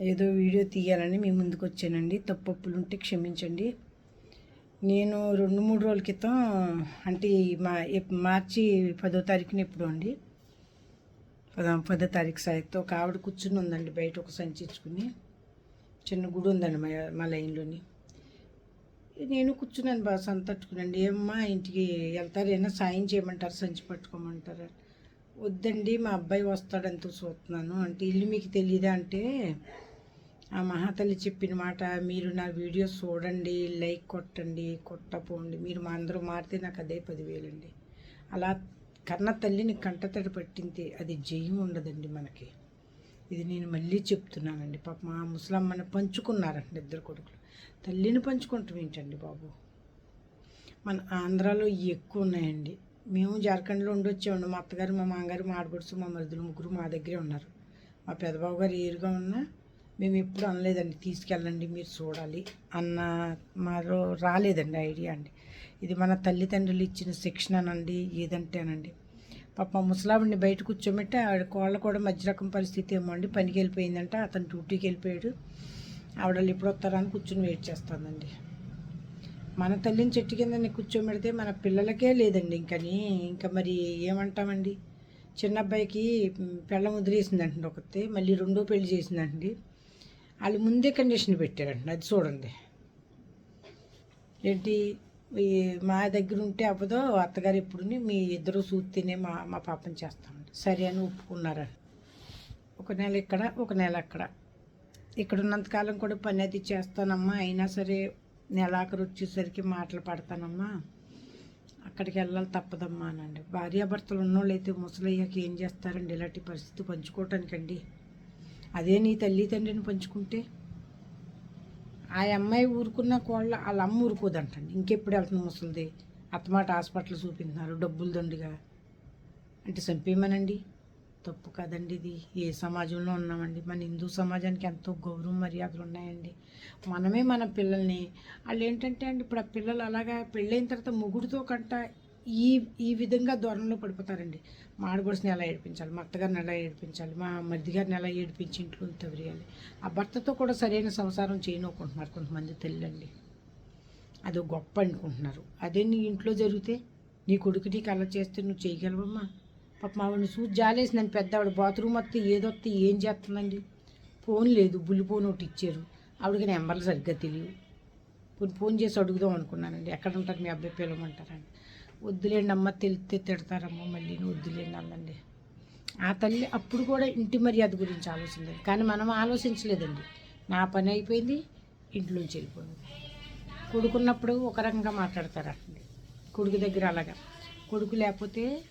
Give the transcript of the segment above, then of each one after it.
ఏదో వీడియో తీయాలని మీ ముందుకు వచ్చానండి. తప్పప్పులు ఉంటే క్షమించండి. నేను రెండు మూడు రోజుల క్రితం అంటే మా మార్చి పదో తారీఖున ఎప్పుడు అండి పద పదో తారీఖు సాయంతో ఒక ఆవిడ కూర్చుని ఉందండి బయట ఒక సంచి ఇచ్చుకుని. చిన్న గుడి ఉందండి మా మా లైన్లోని. నేను కూర్చున్నాను బాగా సంతట్టుకునండి ఏమ్మా ఇంటికి వెళ్తారేనా సాయం చేయమంటారు సంచి పట్టుకోమంటారా? వద్దండి మా అబ్బాయి వస్తాడంతా చూస్తున్నాను. అంటే ఇల్లు మీకు తెలియదా అంటే ఆ మహాతల్లి చెప్పిన మాట మీరు నా వీడియోస్ చూడండి లైక్ కొట్టండి కొట్టపోండి. మీరు మా అందరూ మారితే నాకు అదే పదివేలండి. అలా కన్న తల్లిని కంటతడి పట్టింది అది జయం ఉండదండి మనకి. ఇది నేను మళ్ళీ చెప్తున్నానండి. పాప మా ముసలమ్మని పంచుకున్నారండి ఇద్దరు కొడుకులు. తల్లిని పంచుకుంటాం ఏంటండి బాబు? మన ఆంధ్రాలో ఎక్కువ ఉన్నాయండి. మేము జార్ఖండ్లో ఉండొచ్చామండి మా అత్తగారు మా మామగారు మా ఆడపడుచు మా మరుదులు ముగ్గురు మా దగ్గరే ఉన్నారు. మా పెదబాబు గారు ఏరుగా ఉన్నా మేము ఎప్పుడు అనలేదండి తీసుకెళ్ళండి మీరు చూడాలి అన్న మాలో రాలేదండి ఐడియా అండి. ఇది మన తల్లిదండ్రులు ఇచ్చిన శిక్షణనండి ఏదంటేనండి. పాప ముసలావిడిని బయట కూర్చోబెట్టి ఆవిడ కోళ్ళ కూడా మధ్య రకం పరిస్థితి ఏమో అండి పనికి వెళ్ళిపోయిందంట అతను డ్యూటీకి వెళ్ళిపోయాడు. ఆవిడ ఎప్పుడు వస్తారా అని కూర్చొని వెయిట్ చేస్తుందండి. మన తల్లిని చెట్టు కింద కూర్చోబెడితే మన పిల్లలకే లేదండి ఇంకని ఇంకా మరి ఏమంటామండి? చిన్న అబ్బాయికి పెళ్ళ ముద్రేసిందంటండి ఒకతే మళ్ళీ రెండో పెళ్ళి చేసిందండి వాళ్ళు ముందే కండిషన్ పెట్టారండి అది చూడండి. ఏంటి? మా దగ్గర ఉంటే అవ్వదో అత్తగారు ఎప్పుడుని మీ ఇద్దరు చూస్తేనే మా మా పాపని చేస్తామండి సరే అని ఒప్పుకున్నారు ఒక నెల ఇక్కడ ఒక నెల అక్కడ. ఇక్కడ ఉన్నంతకాలం కూడా పని అది చేస్తానమ్మా అయినా సరే నెలాఖరు వచ్చేసరికి మాటలు పడతానమ్మా. అక్కడికి వెళ్ళాలి తప్పదమ్మా అనండి. భార్యాభర్తలు ఉన్నోళ్ళు అయితే ముసలయ్యాక ఏం చేస్తారండి? ఇలాంటి పరిస్థితి పంచుకోవటానికండి. అదే నీ తల్లిదండ్రిని పంచుకుంటే? ఆ అమ్మాయి ఊరుకున్న కోళ్ళ వాళ్ళ అమ్మ ఊరుకోదంటండి. ఇంకెప్పుడు వెళ్తుంది ముసలిది? అత్తమాట హాస్పిటల్ చూపించినారు డబ్బులు దండిగా. అంటే చంపేయమనండి? తప్పు కదండి ఇది. ఏ సమాజంలో ఉన్నామండి? మన హిందూ సమాజానికి ఎంతో గౌరవం మర్యాదలు ఉన్నాయండి. మనమే మన పిల్లల్ని. వాళ్ళు ఏంటంటే అండి ఇప్పుడు ఆ పిల్లలు అలాగా పెళ్ళైన తర్వాత మొగుడితో కంట ఈ ఈ విధంగా దూరంలో పడిపోతారండి. మా ఆడగొడుసుని ఎలా ఏడిపించాలి? మా అత్తగారిని ఎలా ఏడిపించాలి? మా మరిది గారిని ఎలా ఏడిపించి ఇంట్లో తవరియాలి ఆ భర్తతో కూడా సరైన సంసారం చేయనుకుంటున్నారు కొంతమంది తల్లండి. అది గొప్ప అనుకుంటున్నారు. అదే నీ ఇంట్లో జరిగితే నీ కొడుకు నీకు అలా చేస్తే నువ్వు చేయగలవమ్మా. పాప ఆవిడని చూసి జాలేసిందని పెద్ద ఆవిడ బాత్రూమ్ వస్తే ఏదొస్తే ఏం చేస్తుందండి? ఫోన్ లేదు. బుల్లి ఫోన్ ఒకటి ఇచ్చారు. ఆవిడకి నెంబర్లు సరిగ్గా తెలియవు. పోనీ ఫోన్ చేసి అడుగుదాం అనుకున్నానండి. ఎక్కడ ఉంటారు మీ అబ్బాయి పిలవమంటారండి. వద్దులేండి అమ్మ తెలిస్తే తిడతారమ్మ మళ్ళీ వద్దులేండి అల్లండి ఆ తల్లి అప్పుడు కూడా ఇంటి మర్యాద గురించి ఆలోచించలేదు. కానీ మనం ఆలోచించలేదండి. నా పని అయిపోయింది ఇంట్లోంచి వెళ్ళిపోయింది. కొడుకున్నప్పుడు ఒక రకంగా మాట్లాడతారండి. కొడుకు దగ్గర అలాగా. కొడుకు లేకపోతే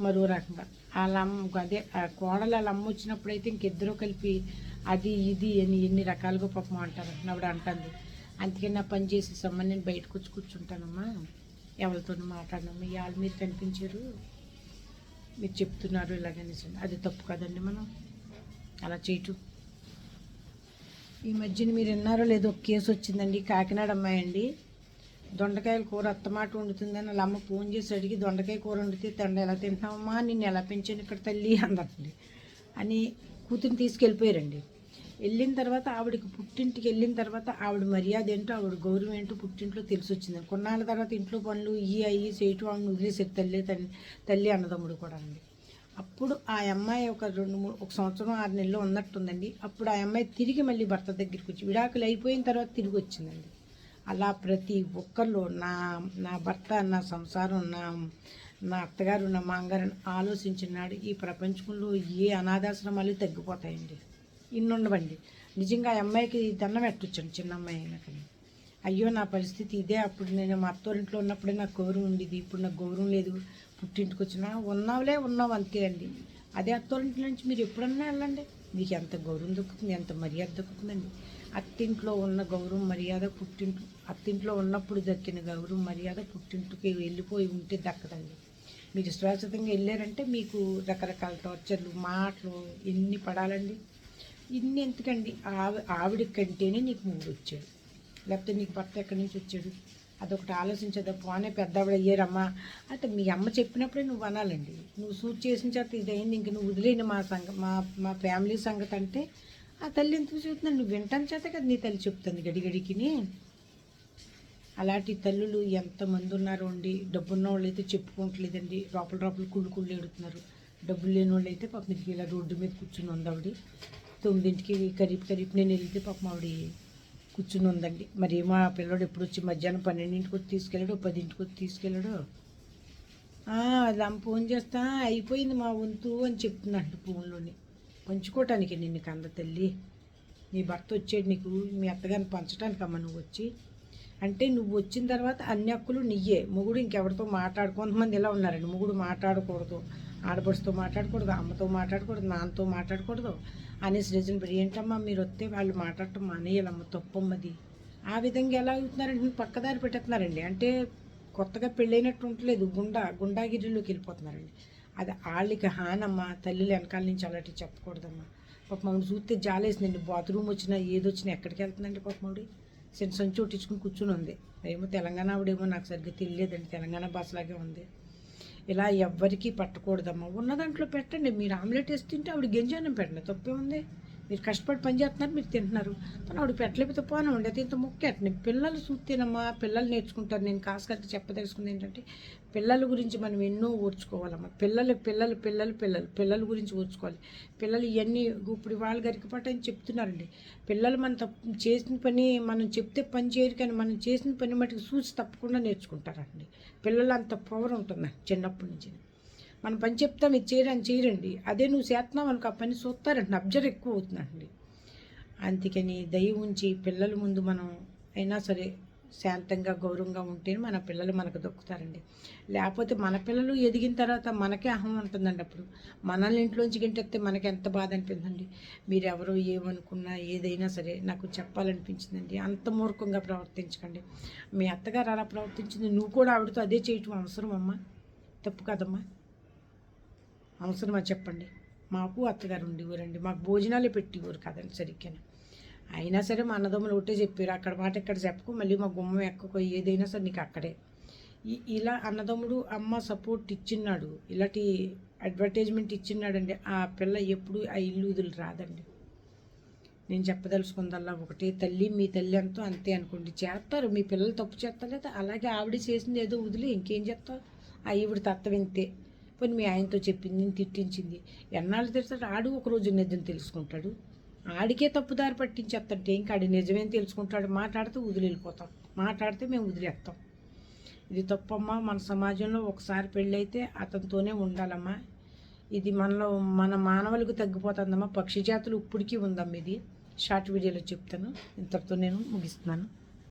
మరో రకంగా. వాళ్ళ అమ్మ అదే ఆ కోడలు వాళ్ళ అమ్మ వచ్చినప్పుడు అయితే ఇంకిద్దరూ కలిపి అది ఇది అని ఎన్ని రకాలుగా పాపం అంటారు. అప్పుడు అంటుంది. అందుకని నా పని చేసేసమ్మ నేను బయటకు వచ్చి కూర్చుంటానమ్మా. ఎవరితో మాట్లాడినమ్మా ఇవాళ మీరు కనిపించారు మీరు చెప్తున్నారు ఇలాగనేసి అది తప్పు కదండి మనం. అలా చేయటం. ఈ మధ్యన మీరు విన్నారో లేదో ఒక కేసు వచ్చిందండి. కాకినాడ అమ్మాయి అండి. దొండకాయల కూర అత్తమాట వండుతుందని వాళ్ళ అమ్మ ఫోన్ చేసి అడిగి దొండకాయ కూర వండితే తండ్రి ఎలా తింటామమ్మా నిన్ను ఎలా పెంచాను ఇక్కడ తల్లి? అందండి అని కూతురిని తీసుకెళ్ళిపోయారండి. వెళ్ళిన తర్వాత ఆవిడకి పుట్టింటికి వెళ్ళిన తర్వాత ఆవిడ మర్యాద ఏంటో ఆవిడ గౌరవం ఏంటో పుట్టింట్లో తెలిసి వచ్చింది కొన్నాళ్ళ తర్వాత ఇంట్లో పనులు ఈ అయ్యి చేయటం ఆమె వదిలేసారు తల్లి తల్లి తల్లి అన్నదమ్ముడు కూడా అండి. అప్పుడు ఆ అమ్మాయి ఒక రెండు మూడు ఒక సంవత్సరం ఆరు నెలలు ఉన్నట్టుందండి. అప్పుడు ఆ అమ్మాయి తిరిగి మళ్ళీ భర్త దగ్గరికి వచ్చి విడాకులు అయిపోయిన తర్వాత తిరిగి వచ్చిందండి. అలా ప్రతి ఒక్కళ్ళు నా నా భర్త నా సంసారం నా నా అత్తగారు నా మాంగారు ఆలోచించినాడు. ఈ ప్రపంచంలో ఏ అనాథాశ్రమాలు తగ్గిపోతాయండి. ఇన్ని ఉండవండి నిజంగా ఆ అమ్మాయికి దండం పెట్టొచ్చండి చిన్న అమ్మాయి అయినా కానీ అయ్యో నా పరిస్థితి ఇదే. అప్పుడు నేను మా అత్తోరింట్లో ఉన్నప్పుడే నాకు గౌరవం ఉండేది. ఇప్పుడు నాకు గౌరవం లేదు. పుట్టింటికి వచ్చినా ఉన్నావులే ఉన్నావు అంతే అండి. అదే అత్తోరింటి నుంచి మీరు ఎప్పుడన్నా వెళ్ళండి. మీకు ఎంత గౌరవం దొక్కుతుంది ఎంత మర్యాద దొక్కుతుందండి. అత్తింట్లో ఉన్న గౌరవం మర్యాద పుట్టింటు అత్తింట్లో ఉన్నప్పుడు దక్కిన గౌరవం మర్యాద పుట్టింటికి వెళ్ళిపోయి ఉంటే దక్కదండి. మీరు శాశ్వతంగా వెళ్ళారంటే మీకు రకరకాల టార్చర్లు మాటలు ఎన్ని పడాలండి. ఇన్ని ఎందుకండి ఆవి ఆవిడ కంటేనే నీకు మూడు వచ్చాడు లేకపోతే నీకు భర్త ఎక్కడి నుంచి వచ్చాడు? అదొకటి ఆలోచించదు పోనే పెద్దవాడు అయ్యారమ్మా అంటే మీ అమ్మ చెప్పినప్పుడే నువ్వు అనాలండి. నువ్వు సూట్ చేసిన చేత ఇదైంది ఇంక నువ్వు వదిలేని మా సంగ మా మా ఫ్యామిలీ సంగతి అంటే ఆ తల్లి ఎందుకు చెబుతున్నాను నువ్వు వింటాను చేత కదా నీ తల్లి చెప్తుంది గడిగడికిని. అలాంటి తల్లులు ఎంతమంది ఉన్నారో అండి. డబ్బున్న వాళ్ళు అయితే చెప్పుకోవట్లేదండి లోపల లోపల కుళ్ళు కుళ్ళు ఏడుతున్నారు. డబ్బులు లేని వాళ్ళు అయితే పాపం ఇలా రోడ్డు మీద కూర్చుని ఉంది ఆవిడ. తొమ్మిదింటికి కరీపు కరీపు నేను వెళ్తే పాపం ఆవిడ కూర్చుని ఉందండి. మరి మా పిల్లడు ఎప్పుడు వచ్చి మధ్యాహ్నం పన్నెండింటికి వచ్చి తీసుకెళ్ళాడు పదింటికి వచ్చి తీసుకెళ్ళాడు అలా ఫోన్ చేస్తా అయిపోయింది మా వంతు అని చెప్తున్నాడు ఫోన్లోని. పంచుకోవటానికి నిన్ను కంద తల్లి. నీ భర్త వచ్చాడు నీకు మీ అత్తగారిని పంచడానికి అమ్మ నువ్వు వచ్చి. అంటే నువ్వు వచ్చిన తర్వాత అన్ని హక్కులు నీయే. మొగుడు ఇంకెవరితో మాట్లాడు కొంతమంది ఇలా ఉన్నారండి? మొగుడు మాట్లాడకూడదు. ఆడపడుచుతో మాట్లాడకూడదు అమ్మతో మాట్లాడకూడదు నాన్నతో మాట్లాడకూడదు. అనేసి రీజన్ పెట్టి ఏంటమ్మా మీరు వస్తే వాళ్ళు మాట్లాడటం మానేయాలమ్మ తప్పమ్మది. ఆ విధంగా ఎలా అవుతున్నారంటే పక్కదారి పెట్టేస్తున్నారండి. అంటే కొత్తగా పెళ్ళైనట్టు ఉండలేదు గుండా గుండాగిరిలోకి వెళ్ళిపోతున్నారండి. అది వాళ్ళకి హానమ్మా తల్లిలు వెనకాల నుంచి అలాంటి చెప్పకూడదమ్మా. పాప మమ్మల్ని చూస్తే జాలేసిందండి. బాత్రూమ్ వచ్చినా ఏది వచ్చినా ఎక్కడికి వెళ్తుందండి పాప మమ్మడి చిన్న సంచి ఒట్టించుకుని కూర్చుని ఉంది. ఏమో తెలంగాణ ఆవిడేమో నాకు సరిగ్గా తెలియదండి. తెలంగాణ భాషలాగే ఉంది. ఇలా ఎవ్వరికీ పట్టకూడదమ్మా. ఉన్న దాంట్లో పెట్టండి. మీరు ఆమ్లెట్ వేసి తింటే ఆవిడ గింజానం పెట్టండి. తప్పే ఉంది. మీరు కష్టపడి పని చేస్తున్నారు మీరు తింటున్నారు. కానీ ఆవిడ పెట్టలేకపోతే పోనా ఉండే అది ఇంత ముఖ్యం పిల్లలు చూస్తేనమ్మా పిల్లలు నేర్చుకుంటారు. నేను కాసు చెప్పదలుచుకుంది ఏంటంటే పిల్లల గురించి మనం ఎన్నో ఓర్చుకోవాలమ్మా. పిల్లలు పిల్లలు పిల్లలు పిల్లలు. పిల్లల గురించి ఓర్చుకోవాలి. పిల్లలు ఇవన్నీ ఇప్పుడు వాళ్ళ గరికపాటు అని చెప్తున్నారండి. పిల్లలు మనం తప్పు చేసిన పని మనం చెప్తే పని చేయరు కానీ మనం చేసిన పని మటుకు చూసి తప్పకుండా నేర్చుకుంటారండి. పిల్లలు అంత పవర్ ఉంటుంది చిన్నప్పటి నుంచి. మనం పని చెప్తాం ఇది చేయరని చేయరండి. అదే నువ్వు చేస్తున్నావు అనుకో ఆ పని చూస్తారండి అబ్జర్వ్ ఎక్కువ అవుతుందండి. అందుకని దయ ఉంచి పిల్లల ముందు మనం అయినా సరే శాంతంగా గౌరవంగా ఉంటేనే మన పిల్లలు మనకు దొక్కుతారండి. లేకపోతే మన పిల్లలు ఎదిగిన తర్వాత మనకే అహం ఉంటుందండి అప్పుడు. మనల్ని ఇంట్లోంచి గింటెత్తే మనకి ఎంత బాధ అనిపిందండి. మీరు ఏమనుకున్నా ఏదైనా సరే నాకు చెప్పాలనిపించిందండి. అంత మూర్ఖంగా ప్రవర్తించకండి. మీ అత్తగారు అలా ప్రవర్తించింది. నువ్వు కూడా ఆవిడతో అదే చేయటం అవసరం అమ్మా తప్పు కదమ్మా? అవసరమా చెప్పండి? మాకు అత్తగారు ఉండేవారండి మాకు భోజనాలే పెట్టేవారు కదండి సరిగ్గా అయినా సరే మా అన్నదమ్ములు ఒకటే చెప్పారు అక్కడ మాట ఇక్కడ చెప్పకు మళ్ళీ మా గుమ్మం ఎక్కకో ఏదైనా సరే నీకు అక్కడే. ఇలా అన్నదమ్ముడు అమ్మ సపోర్ట్ ఇచ్చిన్నాడు ఇలాంటి అడ్వర్టైజ్మెంట్ ఇచ్చిన్నాడండి ఆ పిల్ల ఎప్పుడు ఆ ఇల్లు వదిలి రాదండి. నేను చెప్పదలుచుకుందల్లా ఒకటే తల్లి మీ తల్లి అంతా అంతే అనుకోండి. చేస్తారు మీ పిల్లలు తప్పు చేస్తలేదా అలాగే ఆవిడ చేసింది ఏదో వదిలి ఇంకేం చేస్తావు ఆ ఈవిడ తత్వ వింతే పోనీ మీ ఆయనతో చెప్పింది నేను తిట్టించింది. ఎన్నాళ్ళు తిడతాడు ఆడు ఒక రోజు నిజం తెలుసుకుంటాడు. ఆడికే తప్పుదారి పట్టించేస్తాడు. ఇంకా ఆడి నిజమేం తెలుసుకుంటాడు? మాట్లాడితే వదిలిపోతాం మాట్లాడితే మేము వదిలేస్తాం. ఇది తప్పమ్మా. మన సమాజంలో ఒకసారి పెళ్ళైతే అతనితోనే ఉండాలమ్మా. ఇది మనలో మన మానవులకు తగ్గిపోతుందమ్మా. పక్షి జాతులు ఇప్పటికీ ఉందమ్మా ఇది. షార్ట్ వీడియోలో చెప్తాను. ఇంతటితో నేను ముగిస్తున్నాను.